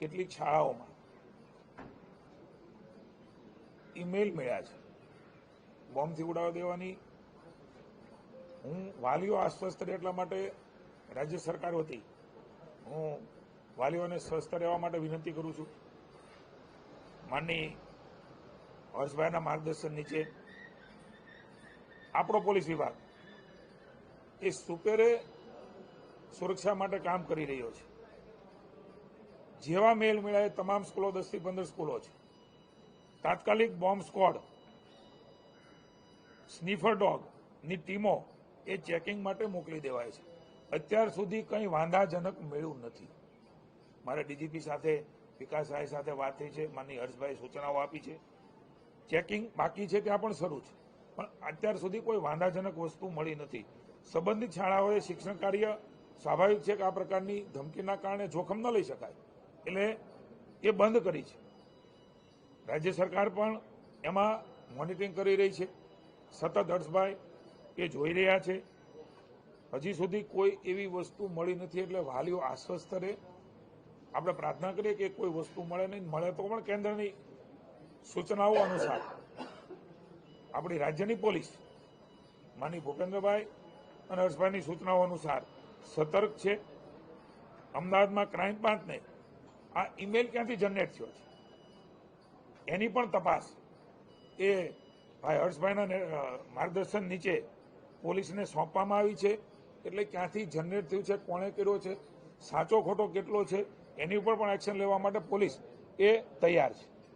કેટલીક શાળાઓમાં ઈમેલ મળ્યા છે. બોમ્બથી ઉડાવી દેવાની. હું વાલીઓ આશ્વસ્ત રહે એટલા માટે રાજ્ય સરકાર વતી હું વાલીઓને સ્વસ્થ રહેવા માટે વિનંતી કરું છું. માનની હર્ષભાઈના માર્ગદર્શન નીચે આપણો પોલીસ વિભાગ એ સુપેરે સુરક્ષા માટે કામ કરી રહ્યો છે. જેવા મેલ મળ્યા તમામ સ્કૂલો દસથી પંદર સ્કૂલો છે. તાત્કાલિક બોમ્બ સ્કોડ, સ્નીફર ડોગની ટીમો એ ચેકિંગ માટે મોકલી દેવાય છે. અત્યાર સુધી કંઈ વાંધાજનક મળ્યું નથી. મારે ડીજીપી સાથે, વિકાસ રાય સાથે વાત થઈ છે માની હર્ષભાઈ સૂચનાઓ આપી છે. ચેકિંગ બાકી છે, ત્યાં પણ શરૂ છે. પણ અત્યાર સુધી કોઈ વાંધાજનક વસ્તુ મળી નથી. સંબંધિત શાળાઓએ શિક્ષણ કાર્ય સ્વાભાવિક છે કે આ પ્રકારની ધમકીના કારણે જોખમ ન લઈ શકાય. એટલે એ બંધ કરી છે. રાજ્ય સરકાર પણ એમાં મોનિટરિંગ કરી રહી છે. સતત હર્ષભાઈ એ જોઈ રહ્યા છે. હજી સુધી કોઈ એવી વસ્તુ મળી નથી એટલે વાલીઓ આશ્વસ્ત રહે. આપણે પ્રાર્થના કરીએ કે કોઈ વસ્તુ મળે નહીં. મળે તો પણ કેન્દ્રની સૂચનાઓ અનુસાર. આપણી રાજ્યની પોલીસ માની ભૂપેન્દ્રભાઈ અને હર્ષભાઈની સૂચનાઓ અનુસાર સતર્ક છે. અમદાવાદમાં ક્રાઇમ બ્રાન્ચને આ ઈમેલ ક્યાંથી જનરેટ થયો છે? એની પણ તપાસ. એ ભાઈ હર્ષભાઈના માર્ગદર્શન નીચે પોલીસને સોંપવામાં આવી છે. એટલે ક્યાંથી જનરેટ થયું છે, કોણે કર્યો છે, સાચો ખોટો કેટલો છે, એની ઉપર પણ એક્શન લેવા માટે પોલીસ એ તૈયાર છે.